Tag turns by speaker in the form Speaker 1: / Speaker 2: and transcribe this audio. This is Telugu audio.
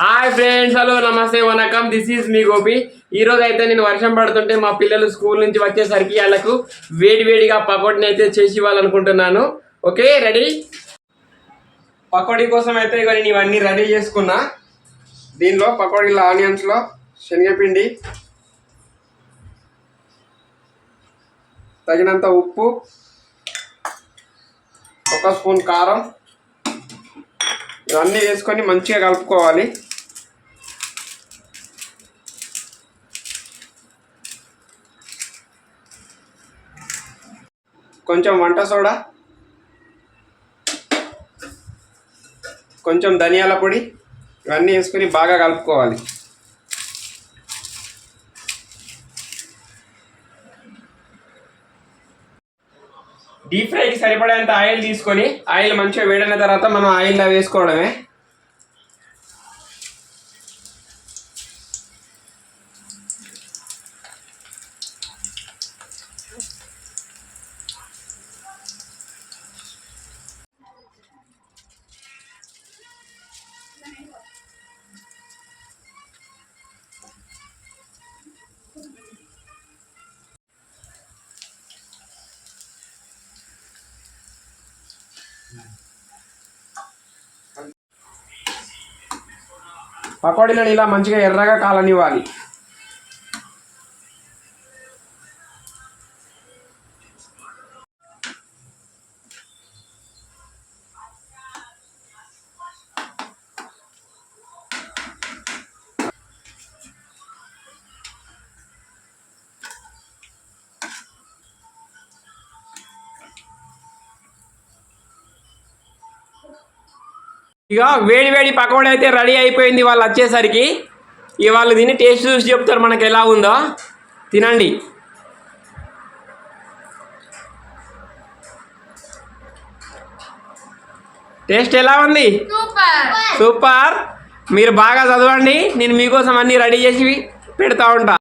Speaker 1: హాయ్ ఫ్రెండ్స్ హలో నమస్తే వనకం. This is me Gopi. ఈ రోజు అయితే నేను వర్షం పడుతుంటే మా పిల్లలు స్కూల్ నుంచి వచ్చేసరికి వాళ్ళకు వేడి వేడిగా పకోడీని అయితే చేసి ఇవ్వాలనుకుంటున్నాను. ఓకే రెడీ పకోడీ కోసం అయితే ఇక నేను ఇవన్నీ రెడీ చేసుకున్నా. దీనిలో పకోడీలో ఆనియన్స్లో శనగపిండి తగినంత ఉప్పు ఒక స్పూన్ కారం. ఇవన్నీ వేసుకొని మంచిగా కలుపుకోవాలి. కొంచెం వంట సోడా కొంచెం ధనియాల పొడి ఇవన్నీ వేసుకొని బాగా కలుపుకోవాలి. డీప్ ఫ్రైకి సరిపడేంత ఆయిల్ తీసుకొని ఆయిల్ మంచిగా వేడిన తర్వాత మనం ఆయిల్లో వేసుకోవడమే. పకోడీలను ఇలా మంచిగా ఎర్రగా కాలనివ్వాలి. ఇక వేడి వేడి పకోడీ అయితే రెడీ అయిపోయింది వాళ్ళు వచ్చేసరికి. ఇక వాళ్ళు తిని టేస్ట్ చూసి చెప్తారు మనకు ఎలా ఉందో. తినండి. టేస్ట్ ఎలా ఉంది?
Speaker 2: సూపర్.
Speaker 1: సూపర్. మీరు బాగా చదవండి. నేను మీకోసం అన్నీ రెడీ చేసి పెడతా ఉంటా.